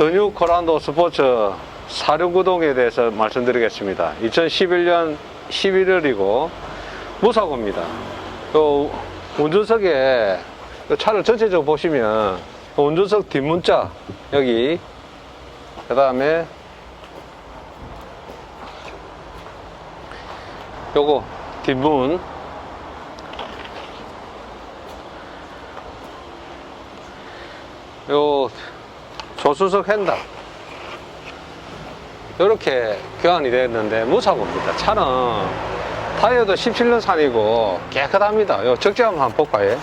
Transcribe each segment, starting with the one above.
더뉴 코란도 스포츠 사륜구동에 대해서 말씀드리겠습니다. 2011년 11월이고 무사고입니다. 요 운전석에 요 차를 전체적으로 보시면 그 운전석 뒷문자 여기 그 다음에 요거 뒷문 요 조수석 핸들 이렇게 교환이 됐는데 무사고입니다. 차는 타이어도 17년 산이고 깨끗합니다. 요 적재 한번 볼까요?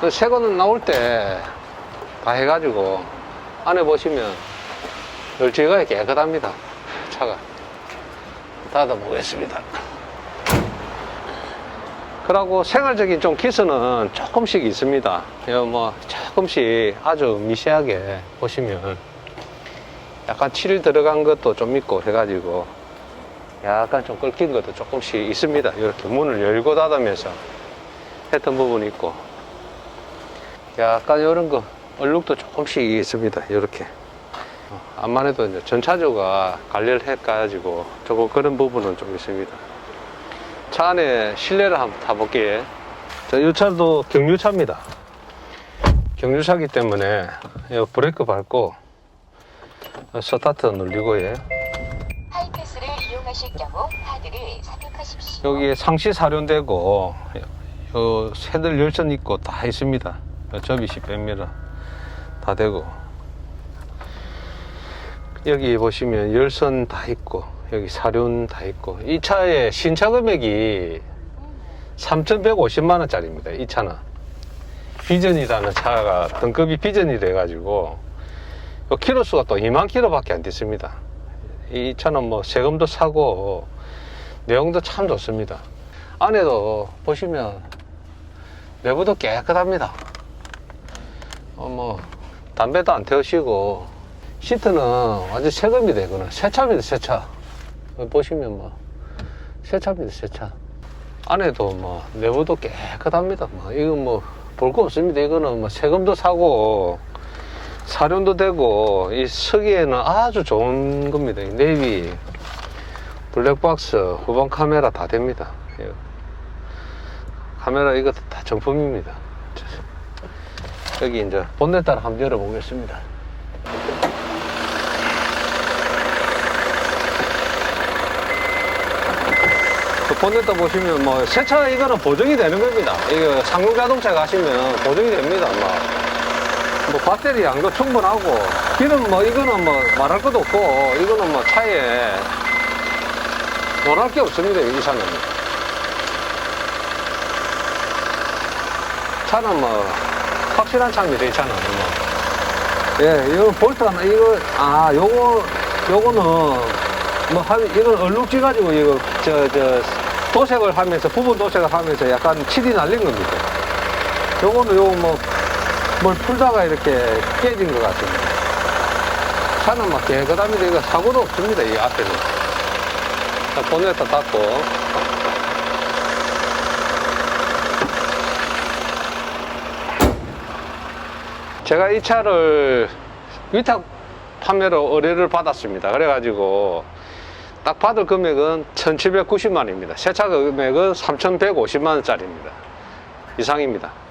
그새 거는 나올 때 다 해가지고 안에 보시면 열지가 깨끗합니다. 차가 닫아보겠습니다. 그러고 생활적인 좀 기스는 조금씩 있습니다. 요뭐 조금씩 아주 미세하게 보시면 약간 칠 들어간 것도 좀 있고 해가지고 약간 좀 끓긴 것도 조금씩 있습니다. 이렇게 문을 열고 닫으면서 했던 부분이 있고 약간 이런 거 얼룩도 조금씩 있습니다. 이렇게 어, 암만 해도 이제 전차주가 관리를 해가지고 조금 그런 부분은 좀 있습니다. 차 안에 실내를 한번 타볼게요. 자, 이 차도 경유차입니다. 경유차기 때문에 이 브레이크 밟고 스타트 누르고요. 하이패스를 이용하실 경우 카드를 삽입하십시오. 여기에 상시 사륜되고 요 새들 열선 있고 다 있습니다. 요 접이시 뺍니다. 다 되고 여기 보시면 열선 다 있고 여기 사륜 다 있고 이 차의 신차 금액이 3,150만 원짜리입니다. 이 차는 비전이라는 차가 등급이 비전이 돼가지고 요 키로 수가 또 2만 킬로밖에 안 됐습니다. 이 차는 뭐 세금도 사고 내용도 참 좋습니다. 안에도 보시면 내부도 깨끗합니다. 어, 뭐 담배도 안 태우시고 시트는 완전 새겁니다. 이거는 새 차입니다. 새 차. 보시면 뭐 새 차입니다. 새 차. 안에도 뭐 내부도 깨끗합니다. 뭐 이건 뭐 볼 거 없습니다. 이거는 뭐 세금도 사고 사륜도 되고 이 서기에는 아주 좋은 겁니다. 이 내비 블랙박스 후방 카메라 다 됩니다. 예. 카메라 이거 다 정품입니다. 여기 이제 본넷 따라 한번 열어보겠습니다. 본넷도 보시면 뭐 세차 이거는 보정이 되는 겁니다. 이거 상용 자동차 가시면 보정이 됩니다. 막. 뭐 배터리 양도 충분하고 기름 뭐 이거는 뭐 말할 것도 없고 이거는 뭐 차에 놀랄 게 없습니다. 이 차는 차는 뭐 확실한 차입니다. 이 차는 뭐. 예, 이거 볼트 하나 이거 아 요거 요거는 뭐 한, 이건 얼룩지 가지고 이거 저 저 도색을 하면서 부분 도색을 하면서 약간 칠이 날린 겁니다. 요거는 요거 뭐뭘 풀다가 이렇게 깨진 것 같습니다. 차는 막 깨끗합니다. 이거 사고도 없습니다. 이 앞에는. 자, 본네트 닫고. 제가 이 차를 위탁 판매로 의뢰를 받았습니다. 그래가지고 딱 받을 금액은 1790만원입니다. 세차 금액은 3150만원짜리입니다. 이상입니다.